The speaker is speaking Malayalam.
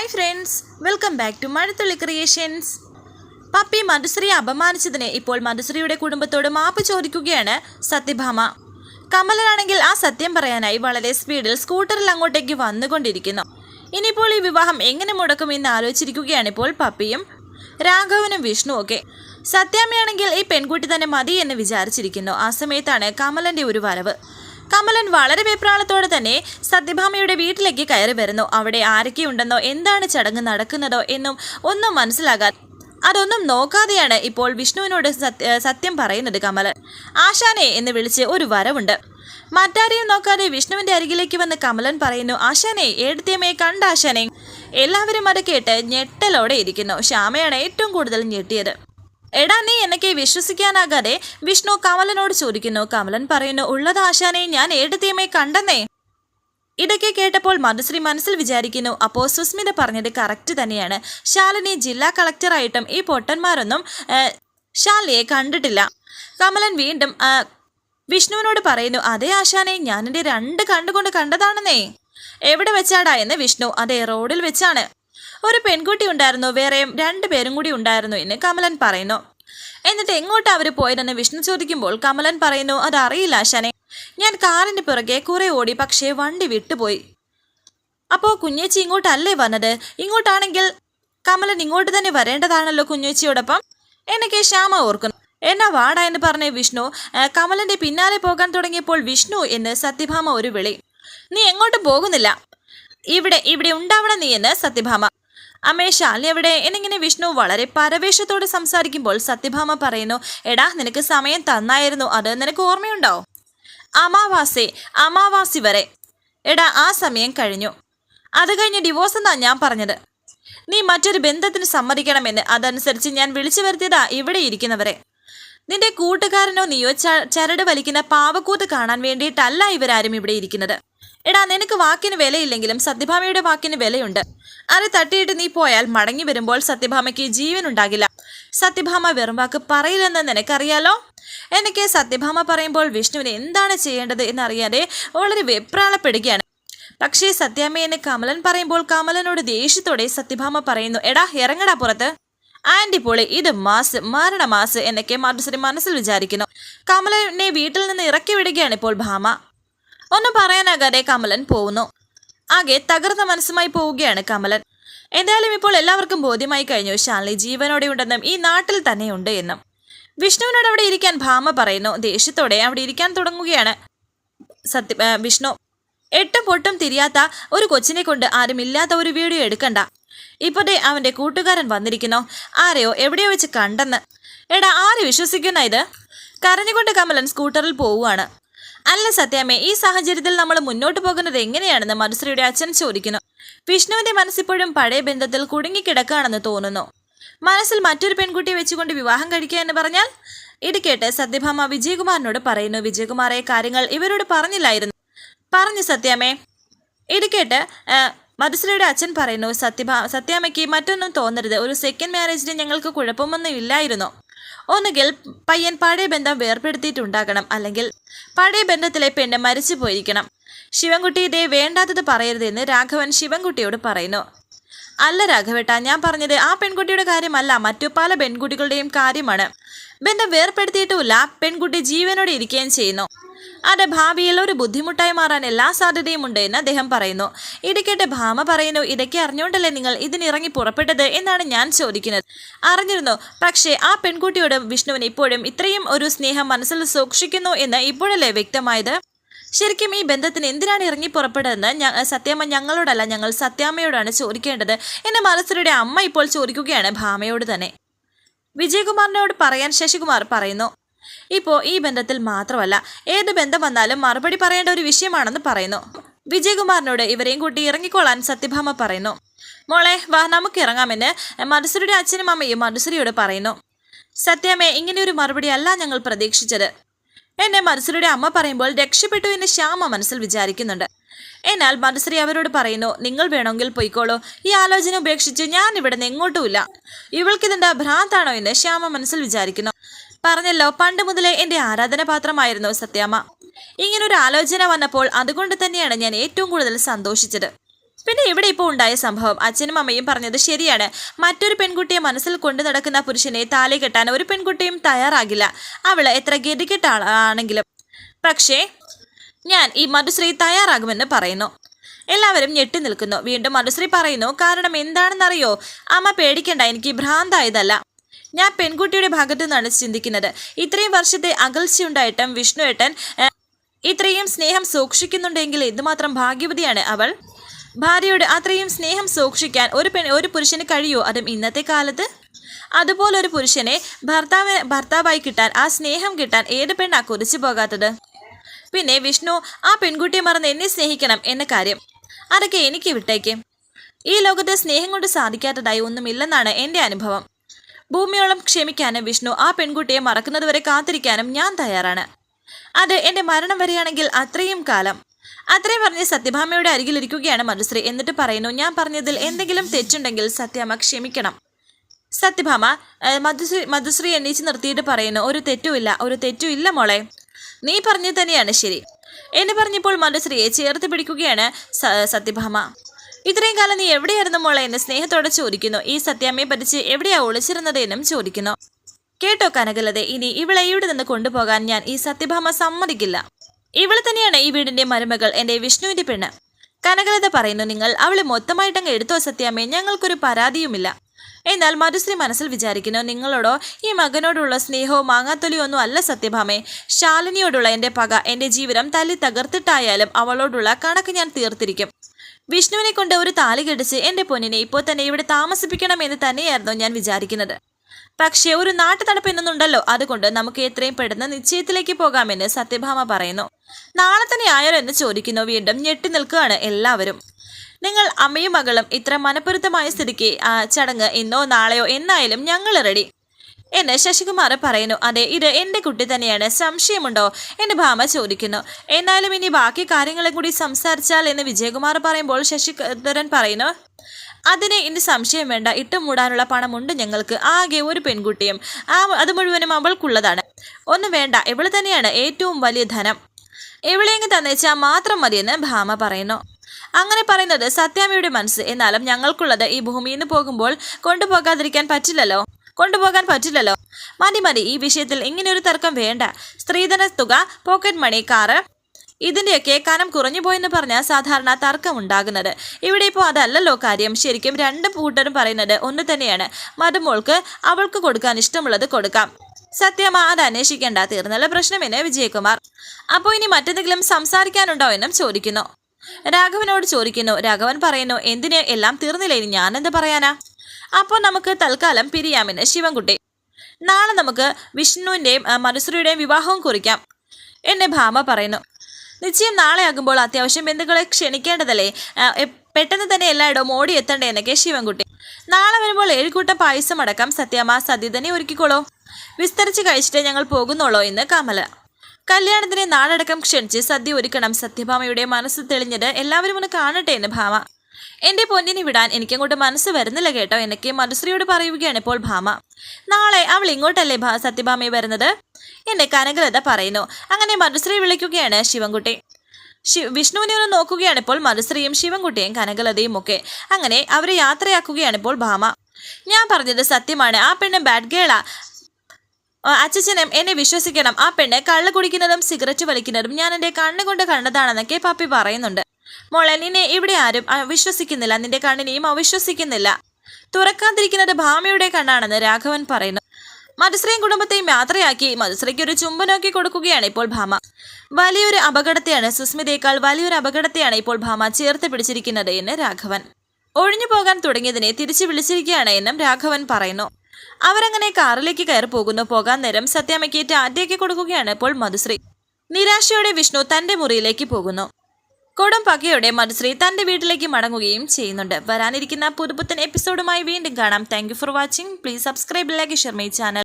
Hi friends welcome back to Mazhathulli creations Pappi മധുശ്രീയെ അപമാനിച്ചതിനെ ഇപ്പോൾ മധുശ്രീയുടെ കുടുംബത്തോട് മാപ്പ് ചോദിക്കുകയാണ് സത്യഭാമ. കമലനാണെങ്കിൽ ആ സത്യം പറയാനായി വളരെ സ്പീഡിൽ സ്കൂട്ടറിൽ അങ്ങോട്ടേക്ക് വന്നുകൊണ്ടിരിക്കുന്നു. ഇനിയിപ്പോൾ ഈ വിവാഹം എങ്ങനെ മുടക്കും എന്ന് ആലോചിച്ചിരിക്കുകയാണ് ഇപ്പോൾ പപ്പിയും രാഘവനും വിഷ്ണു ഒക്കെ. സത്യാമ്മയാണെങ്കിൽ ഈ പെൺകുട്ടി തന്നെ മതി എന്ന് വിചാരിച്ചിരിക്കുന്നു. ആ സമയത്താണ് കമലന്റെ ഒരു വരവ്. കമലൻ വളരെ വെപ്രാളത്തോടെ തന്നെ സത്യഭാമയുടെ വീട്ടിലേക്ക് കയറി വരുന്നു. അവിടെ ആരൊക്കെയുണ്ടെന്നോ എന്താണ് ചടങ്ങ് നടക്കുന്നതോ എന്നും ഒന്നും മനസ്സിലാകാൻ അതൊന്നും നോക്കാതെയാണ് ഇപ്പോൾ വിഷ്ണുവിനോട് സത്യം പറയുന്നത് കമലൻ. ആശാനെ എന്ന് വിളിച്ച് ഒരു വരവുണ്ട്. മറ്റാരെയും നോക്കാതെ വിഷ്ണുവിന്റെ അരികിലേക്ക് വന്ന് കമലൻ പറയുന്നു ആശാനെ ഏടത്തിയമ്മയെ കണ്ട ആശാനെ എല്ലാവരും അത് കേട്ട് ഞെട്ടലോടെ ഇരിക്കുന്നു. ശ്യാമയാണ് ഏറ്റവും കൂടുതൽ ഞെട്ടിയത്. എടാ നീ എനിക്ക് വിശ്വസിക്കാനാകാതെ വിഷ്ണു കമലനോട് ചോദിക്കുന്നു. കമലൻ പറയുന്നു ഉള്ളത് ആശാനെ ഞാൻ ഏടത്തിയമ്മേ കണ്ടെന്നേ? ഇതൊക്കെ കേട്ടപ്പോൾ മധുശ്രീ മനസ്സിൽ വിചാരിക്കുന്നു അപ്പോൾ സുസ്മിത പറഞ്ഞത് കറക്റ്റ് തന്നെയാണ്. ശാലിനി ജില്ലാ കളക്ടറായിട്ടും ഈ പൊട്ടന്മാരൊന്നും ശാലിയെ കണ്ടിട്ടില്ല. കമലൻ വീണ്ടും വിഷ്ണുവിനോട് പറയുന്നു അതേ ആശാനെ ഞാനെന്റെ രണ്ട് കണ്ടുകൊണ്ട് കണ്ടതാണെന്നേ. എവിടെ വെച്ചാടാ? എന്ന് വിഷ്ണു അതേ റോഡിൽ വെച്ചാണ്. ഒരു പെൺകുട്ടി ഉണ്ടായിരുന്നു വേറെയും രണ്ടു പേരും കൂടി ഉണ്ടായിരുന്നു എന്ന് കമലൻ പറയുന്നു. എന്നിട്ട് എങ്ങോട്ട് അവർ പോയതെന്ന് വിഷ്ണു ചോദിക്കുമ്പോൾ കമലൻ പറയുന്നു അതറിയില്ല ആശാനെ. ഞാൻ കാറിന്റെ പുറകെ കുറെ ഓടി പക്ഷേ വണ്ടി വിട്ടുപോയി. അപ്പോൾ കുഞ്ഞേച്ചി ഇങ്ങോട്ടല്ലേ വന്നത്? ഇങ്ങോട്ടാണെങ്കിൽ കമലൻ ഇങ്ങോട്ട് തന്നെ വരേണ്ടതാണല്ലോ കുഞ്ഞേച്ചിയോടൊപ്പം? എന്നൊക്കെ ശ്യാമ ഓർക്കുന്നു. എന്നാ വാടാ എന്ന് പറഞ്ഞ വിഷ്ണു കമലന്റെ പിന്നാലെ പോകാൻ തുടങ്ങിയപ്പോൾ വിഷ്ണു എന്ന് സത്യഭാമ ഒരു വിളി. നീ എങ്ങോട്ടും പോകുന്നില്ല. ഇവിടെ ഇവിടെ ഉണ്ടാവണം നീ എന്ന് സത്യഭാമ അമ്മേ ശാലി എവിടെ? എന്നിങ്ങനെ വിഷ്ണു വളരെ പരവേശത്തോടെ സംസാരിക്കുമ്പോൾ സത്യഭാമ പറയുന്നു എടാ നിനക്ക് സമയം തന്നായിരുന്നു. അത് നിനക്ക് ഓർമ്മയുണ്ടോ? അമാവാസി അമാവാസി വരെ. എടാ ആ സമയം കഴിഞ്ഞു. അത് കഴിഞ്ഞ് ഡിവോഴ്സ് എന്നാ ഞാൻ പറഞ്ഞത്. നീ മറ്റൊരു ബന്ധത്തിന് സമ്മതിക്കണമെന്ന് അതനുസരിച്ച് ഞാൻ വിളിച്ചു വരുത്തിയതാ ഇവിടെ ഇരിക്കുന്നവരെ. നിന്റെ കൂട്ടുകാരനോ നീയോ ചരട് വലിക്കുന്ന പാവക്കൂത്ത് കാണാൻ വേണ്ടിയിട്ടല്ല ഇവരാരും ഇവിടെ ഇരിക്കുന്നത്. എടാ നിനക്ക് വാക്കിന് വിലയില്ലെങ്കിലും സത്യഭാമയുടെ വാക്കിന് വിലയുണ്ട്. അത് തട്ടിയിട്ട് നീ പോയാൽ മടങ്ങി വരുമ്പോൾ സത്യഭാമയ്ക്ക് ജീവൻ ഉണ്ടാകില്ല. സത്യഭാമ വെറും വാക്ക് പറയില്ലെന്ന് നിനക്കറിയാലോ? എനിക്ക് സത്യഭാമ പറയുമ്പോൾ വിഷ്ണുവിന് എന്താണ് ചെയ്യേണ്ടത് എന്നറിയാതെ വളരെ വെപ്രാളപ്പെടുകയാണ്. പക്ഷേ സത്യാമ്മയെന്ന് കമലൻ പറയുമ്പോൾ കമലനോട് ദേഷ്യത്തോടെ സത്യഭാമ പറയുന്നു എടാ ഇറങ്ങടാ പുറത്ത്. ആന്റി പോളി ഇത് മാസ് മാരണ മാസ് എന്നൊക്കെ മധുശ്രീ മനസ്സിൽ വിചാരിക്കുന്നു. കമലനെ വീട്ടിൽ നിന്ന് ഇറക്കി വിടുകയാണ് ഇപ്പോൾ ഭാമ. ഒന്നും പറയാനാകാതെ കമലൻ പോകുന്നു ആകെ തകർന്ന മനസ്സുമായി പോവുകയാണ് കമലൻ. എന്തായാലും ഇപ്പോൾ എല്ലാവർക്കും ബോധ്യമായി കഴിഞ്ഞു. ശാലിനി ജീവനോടെ ഉണ്ടെന്നും ഈ നാട്ടിൽ തന്നെയുണ്ട് എന്നും. വിഷ്ണുവിനോട് അവിടെ ഇരിക്കാൻ ഭാമ പറയുന്നു. ദേഷ്യത്തോടെ അവിടെ ഇരിക്കാൻ തുടങ്ങുകയാണ് സത്യ വിഷ്ണു. എട്ടും പൊട്ടും തിരിയാത്ത ഒരു കൊച്ചിനെ കൊണ്ട് ആരും ഇല്ലാത്ത ഒരു വീഡിയോ എടുക്കണ്ട. ഇപ്പൊ ദേ അവന്റെ കൂട്ടുകാരൻ വന്നിരിക്കുന്നു. ആരെയോ എവിടെയോ വെച്ച് കണ്ടെന്ന്. എടാ ആര് വിശ്വസിക്കുന്ന ഇത്? കരഞ്ഞുകൊണ്ട് കമലൻ സ്കൂട്ടറിൽ പോവുകയാണ്. അല്ല സത്യാമ്മേ ഈ സാഹചര്യത്തിൽ നമ്മൾ മുന്നോട്ട് പോകുന്നത് എങ്ങനെയാണെന്ന് മധുശ്രീയുടെ അച്ഛൻ ചോദിക്കുന്നു. വിഷ്ണുവിന്റെ മനസ്സിപ്പോഴും പഴയ ബന്ധത്തിൽ കുടുങ്ങിക്കിടക്കുകയാണെന്ന് തോന്നുന്നു. മനസ്സിൽ മറ്റൊരു പെൺകുട്ടിയെ വെച്ചുകൊണ്ട് വിവാഹം കഴിക്കുക എന്ന് പറഞ്ഞാൽ? ഇത് കേട്ട് സത്യഭാമ വിജയകുമാറിനോട് പറയുന്നു. വിജയകുമാറെ കാര്യങ്ങൾ ഇവരോട് പറഞ്ഞില്ലായിരുന്നു. പറഞ്ഞു സത്യാമ്മേ. ഇത് കേട്ട് മധുശ്രീയുടെ അച്ഛൻ പറയുന്നു സത്യഭ സത്യാമ്മയ്ക്ക് മറ്റൊന്നും തോന്നരുത്. ഒരു സെക്കൻഡ് മാരേജിന് ഞങ്ങൾക്ക് കുഴപ്പമൊന്നും ഇല്ലായിരുന്നു. ഒന്നുകിൽ പയ്യൻ പഴയ ബന്ധം വേർപ്പെടുത്തിയിട്ടുണ്ടാകണം. അല്ലെങ്കിൽ പഴയ ബന്ധത്തിലെ പെണ്ണ് മരിച്ചു പോയിരിക്കണം. ശിവൻകുട്ടി ഇതേ വേണ്ടാത്തത് പറയരുതെന്ന് രാഘവൻ ശിവൻകുട്ടിയോട് പറയുന്നു. അല്ല രാഘവേട്ട ഞാൻ പറഞ്ഞത് ആ പെൺകുട്ടിയുടെ കാര്യമല്ല. മറ്റു പല പെൺകുട്ടികളുടെയും കാര്യമാണ്. ബന്ധം വേർപ്പെടുത്തിയിട്ടുമില്ല. പെൺകുട്ടി ജീവനോടെ ഇരിക്കുകയും ചെയ്യുന്നു. അത് ഭാവിയിൽ ഒരു ബുദ്ധിമുട്ടായി മാറാൻ എല്ലാ സാധ്യതയും ഉണ്ട് എന്ന് അദ്ദേഹം പറയുന്നു. ഇടയ്ക്കേട്ട് ഭാമ പറയുന്നു ഇതൊക്കെ അറിഞ്ഞുകൊണ്ടല്ലേ നിങ്ങൾ ഇതിനിറങ്ങി പുറപ്പെട്ടത്? എന്നാണ് ഞാൻ ചോദിക്കുന്നത്. അറിഞ്ഞിരുന്നു പക്ഷേ ആ പെൺകുട്ടിയോട് വിഷ്ണുവിന് ഇപ്പോഴും ഇത്രയും ഒരു സ്നേഹം മനസ്സിൽ സൂക്ഷിക്കുന്നു എന്ന് ഇപ്പോഴല്ലേ വ്യക്തമായത്? ശരിക്കും ഈ ബന്ധത്തിന് എന്തിനാണ് ഇറങ്ങി പുറപ്പെടുന്നത് സത്യാമ്മ ഞങ്ങളോടല്ല ഞങ്ങൾ സത്യാമ്മയോടാണ് ചോദിക്കേണ്ടത് എന്നെ മനസ്സിലൂടെ അമ്മ ഇപ്പോൾ ചോദിക്കുകയാണ് ഭാമയോട് തന്നെ. വിജയകുമാറിനോട് പറയാൻ ശശികുമാർ പറയുന്നു ഇപ്പോൾ ഈ ബന്ധത്തിൽ മാത്രമല്ല ഏത് ബന്ധം വന്നാലും മറുപടി പറയേണ്ട ഒരു വിഷയമാണെന്ന് പറയുന്നു. വിജയകുമാറിനോട് ഇവരെയും കൂട്ടി ഇറങ്ങിക്കൊള്ളാൻ സത്യഭാമ പറയുന്നു. മോളെ വാ നമുക്ക് ഇറങ്ങാമെന്ന് മധുസരിയുടെ അച്ഛനും അമ്മയും മധുസരിയോട് പറയുന്നു. സത്യമേ ഇങ്ങനെയൊരു മറുപടി അല്ല ഞങ്ങൾ പ്രതീക്ഷിച്ചത്. എന്നെ മധുസരിയുടെ അമ്മ പറയുമ്പോൾ രക്ഷപ്പെട്ടു എന്ന് ശ്യാമ മനസ്സിൽ വിചാരിക്കുന്നുണ്ട്. എന്നാൽ മധുശ്രീ അവരോട് പറയുന്നു നിങ്ങൾ വേണമെങ്കിൽ പൊയ്ക്കോളൂ. ഈ ആലോചന ഉപേക്ഷിച്ച് ഞാൻ ഇവിടെ നിന്ന് എങ്ങോട്ടുമില്ല. ഇവൾക്കിതെന്താ ഭ്രാന്താണോ എന്ന് ശ്യാമ മനസ്സിൽ വിചാരിക്കുന്നു. പറഞ്ഞല്ലോ പണ്ട് മുതലേ എന്റെ ആരാധനപാത്രമായിരുന്നു സത്യാമ്മ. ഇങ്ങനൊരു ആലോചന വന്നപ്പോൾ അതുകൊണ്ട് തന്നെയാണ് ഞാൻ ഏറ്റവും കൂടുതൽ സന്തോഷിച്ചത്. പിന്നെ ഇവിടെ ഇപ്പോൾ ഉണ്ടായ സംഭവം? അച്ഛനും അമ്മയും പറഞ്ഞത് ശരിയാണ്. മറ്റൊരു പെൺകുട്ടിയെ മനസ്സിൽ കൊണ്ടു നടക്കുന്ന പുരുഷനെ താലി കെട്ടാൻ ഒരു പെൺകുട്ടിയും തയ്യാറാകില്ല. അവൾ എത്ര ഗതികെട്ടാണെങ്കിലും. പക്ഷേ ഞാൻ ഈ മധുശ്രീ തയ്യാറാകുമെന്ന് പറയുന്നു. എല്ലാവരും ഞെട്ടി നിൽക്കുന്നു. വീണ്ടും മധുശ്രീ പറയുന്നു കാരണം എന്താണെന്നറിയോ? അമ്മ പേടിക്കണ്ട എനിക്ക് ഭ്രാന്തായതല്ല. ഞാൻ പെൺകുട്ടിയുടെ ഭാഗത്തു നിന്നാണ് ചിന്തിക്കുന്നത്. ഇത്രയും വർഷത്തെ അകൽച്ചയുണ്ടായിട്ടും വിഷ്ണു ഏട്ടൻ ഇത്രയും സ്നേഹം സൂക്ഷിക്കുന്നുണ്ടെങ്കിൽ ഇതുമാത്രം ഭാഗ്യവതിയാണ് അവൾ? ഭാര്യയോട് അത്രയും സ്നേഹം സൂക്ഷിക്കാൻ ഒരു പെൺ ഒരു പുരുഷന് കഴിയുമോ അതും ഇന്നത്തെ കാലത്ത്? അതുപോലൊരു പുരുഷനെ ഭർത്താവ് ഭർത്താവായി കിട്ടാൻ ആ സ്നേഹം കിട്ടാൻ ഏത് പെണ്ണാ കുറിച്ചു പോകാത്തത്? പിന്നെ വിഷ്ണു ആ പെൺകുട്ടിയെ മറന്ന് എന്നെ സ്നേഹിക്കണം എന്ന കാര്യം. അതൊക്കെ എനിക്ക് വിട്ടേക്ക്. ഈ ലോകത്ത് സ്നേഹം കൊണ്ട് സാധിക്കാത്തതായി ഒന്നുമില്ലെന്നാണ് എന്റെ അനുഭവം. ഭൂമിയോളം ക്ഷമിക്കാനും വിഷ്ണു ആ പെൺകുട്ടിയെ മറക്കുന്നതുവരെ കാത്തിരിക്കാനും ഞാൻ തയ്യാറാണ്. അത് എന്റെ മരണം വരെയാണെങ്കിൽ അത്രയും കാലം. അത്രയും പറഞ്ഞ് സത്യഭാമയുടെ അരികിലിരിക്കുകയാണ് മനുശ്രീ എന്നിട്ട് പറയുന്നു ഞാൻ പറഞ്ഞതിൽ എന്തെങ്കിലും തെറ്റുണ്ടെങ്കിൽ സത്യാമ്മ ക്ഷമിക്കണം. സത്യഭാമ മധുശ്രീ മധുശ്രീ എണ്ണീച്ച് നിർത്തിയിട്ട് പറയുന്നു ഒരു തെറ്റുമില്ല ഒരു തെറ്റുമില്ല മോളെ. നീ പറഞ്ഞു തന്നെയാണ് ശരി. എന്ന് പറഞ്ഞപ്പോൾ മധുശ്രീയെ ചേർത്ത് പിടിക്കുകയാണ് സത്യഭാമ. ഇത്രയും കാലം നീ എവിടെയായിരുന്നു മോളെ എന്ന് സ്നേഹത്തോടെ ചോദിക്കുന്നു. ഈ സത്യാമ്മയെ പറ്റിച്ച് എവിടെയാ ഒളിച്ചിരുന്നത് എന്നും ചോദിക്കുന്നു. കേട്ടോ കനകലതെ ഇനി ഇവളെ ഇവിടെ നിന്ന് കൊണ്ടുപോകാൻ ഞാൻ ഈ സത്യഭാമ സമ്മതിക്കില്ല. ഇവൾ തന്നെയാണ് ഈ വീടിന്റെ മരുമകൾ എന്റെ വിഷ്ണുവിന്റെ പെണ്ണ്. കനകലത പറയുന്നു നിങ്ങൾ അവളെ മൊത്തമായിട്ടങ്ങ് എടുത്തോ സത്യാമ്മയെ ഞങ്ങൾക്കൊരു പരാതിയുമില്ല. എന്നാൽ മധുശ്രീ മനസ്സിൽ വിചാരിക്കുന്നു നിങ്ങളോടോ ഈ മകനോടുള്ള സ്നേഹവും മാങ്ങാത്തൊലിയോ ഒന്നും അല്ല സത്യഭാമേ. ശാലിനിയോടുള്ള എന്റെ പക എന്റെ ജീവിതം തല്ലി തകർത്തിട്ടായാലും അവളോടുള്ള കണക്ക് ഞാൻ തീർത്തിരിക്കും. വിഷ്ണുവിനെ കൊണ്ട് ഒരു താലി കെട്ടിച്ച് എന്റെ പൊന്നിനെ ഇപ്പോൾ തന്നെ ഇവിടെ താമസിപ്പിക്കണമെന്ന് തന്നെയായിരുന്നു ഞാൻ വിചാരിക്കുന്നത്. പക്ഷേ ഒരു നാട്ടു തണുപ്പ് എന്നൊന്നുണ്ടല്ലോ. അതുകൊണ്ട് നമുക്ക് എത്രയും പെട്ടെന്ന് നിശ്ചയത്തിലേക്ക് പോകാമെന്ന് സത്യഭാമ പറയുന്നു. നാളെ തന്നെ ആയാലോ എന്ന് ചോദിക്കുന്നു. വീണ്ടും ഞെട്ടി നിൽക്കുകയാണ് എല്ലാവരും. നിങ്ങൾ അമ്മയും മകളും ഇത്ര മനപ്പൊരുത്തമായ സ്ഥിതിക്ക് ചടങ്ങ് ഇന്നോ നാളെയോ എന്നായാലും ഞങ്ങൾ റെഡി. എന്ന് ശശികുമാർ പറയുന്നു അതെ ഇത് എന്റെ കുട്ടി തന്നെയാണ്. സംശയമുണ്ടോ? എന്ന് ഭാമ ചോദിക്കുന്നു. എന്നാലും ഇനി ബാക്കി കാര്യങ്ങളെ കൂടി സംസാരിച്ചാൽ എന്ന് വിജയകുമാർ പറയുമ്പോൾ ശശിധരൻ പറയുന്നു അതിനെ ഇനി സംശയം വേണ്ട. ഇട്ടും മൂടാനുള്ള പണമുണ്ട് ഞങ്ങൾക്ക്. ആകെ ഒരു പെൺകുട്ടിയും. ആ അത് മുഴുവനും അവൾക്കുള്ളതാണ്. ഒന്നും വേണ്ട. ഇവൾ തന്നെയാണ് ഏറ്റവും വലിയ ധനം. എവിടെയെങ്കി തന്നേച്ചാൽ മാത്രം മതിയെന്ന് ഭാമ പറയുന്നു. അങ്ങനെ പറയുന്നത് സത്യാമ്മയുടെ മനസ്സ്. എന്നാലും ഞങ്ങൾക്കുള്ളത് ഈ ഭൂമിയിൽ നിന്ന് പോകുമ്പോൾ കൊണ്ടുപോകാതിരിക്കാൻ പറ്റില്ലല്ലോ. കൊണ്ടുപോകാൻ പറ്റില്ലല്ലോ. മതി മതി. ഈ വിഷയത്തിൽ ഇങ്ങനെയൊരു തർക്കം വേണ്ട. സ്ത്രീധന തുക പോക്കറ്റ് മണി കാറ് ഇതിന്റെയൊക്കെ കനം കുറഞ്ഞു പോയെന്ന് പറഞ്ഞാൽ സാധാരണ തർക്കം ഉണ്ടാകുന്നത് ഇവിടെ ഇപ്പോൾ അതല്ലല്ലോ കാര്യം. ശരിക്കും രണ്ട് കൂട്ടരും പറയുന്നത് ഒന്ന് തന്നെയാണ്. മരുമോൾക്ക് അവൾക്ക് കൊടുക്കാൻ ഇഷ്ടമുള്ളത് കൊടുക്കാം. സത്യമാ അത് അന്വേഷിക്കേണ്ട. തീർന്നല്ല പ്രശ്നമെന്ന് വിജയകുമാർ. അപ്പോൾ ഇനി മറ്റെന്തെങ്കിലും സംസാരിക്കാനുണ്ടോ എന്നും ചോദിക്കുന്നു. രാഘവനോട് ചോദിക്കുന്നു. രാഘവൻ പറയുന്നു എന്തിനെ? എല്ലാം തീർന്നില്ല? ഇനി ഞാനെന്ത് പറയാനാ? അപ്പോൾ നമുക്ക് തൽക്കാലം പിരിയാമിന് ശിവൻകുട്ടി. നാളെ നമുക്ക് വിഷ്ണുവിന്റെയും മനുസൂരിയുടെയും വിവാഹവും കുറിക്കാം. എന്നെ ഭാമ പറയുന്നു. നിശ്ചയം നാളെ ആകുമ്പോൾ അത്യാവശ്യം ബന്ധുക്കളെ ക്ഷണിക്കേണ്ടതല്ലേ? പെട്ടെന്ന് തന്നെ എല്ലായിടവും ഓടി എത്തണ്ടേ എന്നൊക്കെ ശിവൻകുട്ടി. നാളെ വരുമ്പോൾ ഏഴുകൂട്ടം പായസം അടക്കം സദ്യ തന്നെ ഒരുക്കിക്കോളോ. വിസ്തരിച്ച് കഴിച്ചിട്ട് ഞങ്ങൾ പോകുന്നുള്ളൂ എന്ന് കമല. കല്യാണത്തിന് നാടടക്കം ക്ഷണിച്ച് സദ്യ ഒരുക്കണം സത്യഭാമയുടെ മനസ്സ് തെളിഞ്ഞത് എല്ലാവരും ഒന്ന് കാണട്ടെ എന്ന് ഭാമ. എന്റെ പൊന്നിനെ വിടാൻ എനിക്കങ്ങോട്ട് മനസ്സ് വരുന്നില്ല കേട്ടോ എന്നൊക്കെ മധുശ്രീയോട് പറയുകയാണ് ഇപ്പോൾ ഭാമ. നാളെ അവൾ ഇങ്ങോട്ടല്ലേ സത്യഭാമയെ വരുന്നത്? എന്നെ കനകലത പറയുന്നു. അങ്ങനെ മധുശ്രീ വിളിക്കുകയാണ് ശിവൻകുട്ടി. ശിവ വിഷ്ണുവിനെ ഒന്ന് നോക്കുകയാണ് ഇപ്പോൾ മധുശ്രീയും ശിവൻകുട്ടിയും കനകലതയും ഒക്കെ. അങ്ങനെ അവരെ യാത്രയാക്കുകയാണ് ഇപ്പോൾ ഭാമ. ഞാൻ പറഞ്ഞത് സത്യമാണ്. ആ പെണ്ണ് ബാഡ് ഗേളാ ആ, അച്ഛച്ചനും എന്നെ വിശ്വസിക്കണം. ആ പെണ്ണ് കള്ള് കുടിക്കുന്നതും സിഗരറ്റ് വലിക്കുന്നതും ഞാൻ എന്റെ കണ്ണുകൊണ്ട് കണ്ടതാണെന്നൊക്കെ പാപ്പി പറയുന്നുണ്ട്. മോളെ നിന്നെ ഇവിടെ ആരും വിശ്വസിക്കുന്നില്ല. നിന്റെ കണ്ണിനെയും അവിശ്വസിക്കുന്നില്ല തുറക്കാതിരിക്കുന്നത് ഭാമയുടെ കണ്ണാണെന്ന് രാഘവൻ പറയുന്നു. മധുശ്രീയും കുടുംബത്തെയും യാത്രയാക്കി മധുശ്രീക്ക് ഒരു ചുംബനമൊക്കെ കൊടുക്കുകയാണ് ഇപ്പോൾ ഭാമ. വലിയൊരു അപകടത്തെയാണ് സുസ്മിതയേക്കാൾ വലിയൊരു അപകടത്തെയാണ് ഇപ്പോൾ ഭാമ ചേർത്ത് പിടിച്ചിരിക്കുന്നത് എന്ന് രാഘവൻ. ഒഴിഞ്ഞു പോകാൻ തുടങ്ങിയതിനെ തിരിച്ചു വിളിച്ചിരിക്കുകയാണ് എന്നും രാഘവൻ പറയുന്നു. അവരങ്ങനെ കാറിലേക്ക് കയറി പോകുന്നു. പോകാൻ നേരം സത്യാമ്മയ്ക്ക് ടാറ്റയൊക്കെ കൊടുക്കുകയാണ് ഇപ്പോൾ മധുശ്രീ. നിരാശയോടെ വിഷ്ണു തന്റെ മുറിയിലേക്ക് പോകുന്നു. കൊടും പകയോടെ മധുശ്രീ തന്റെ വീട്ടിലേക്ക് മടങ്ങുകയും ചെയ്യുന്നുണ്ട്. വരാനിരിക്കുന്ന പുതുപുത്തൻ എപ്പിസോഡുമായി വീണ്ടും കാണാം. Thank for watching please subscribe like share my channel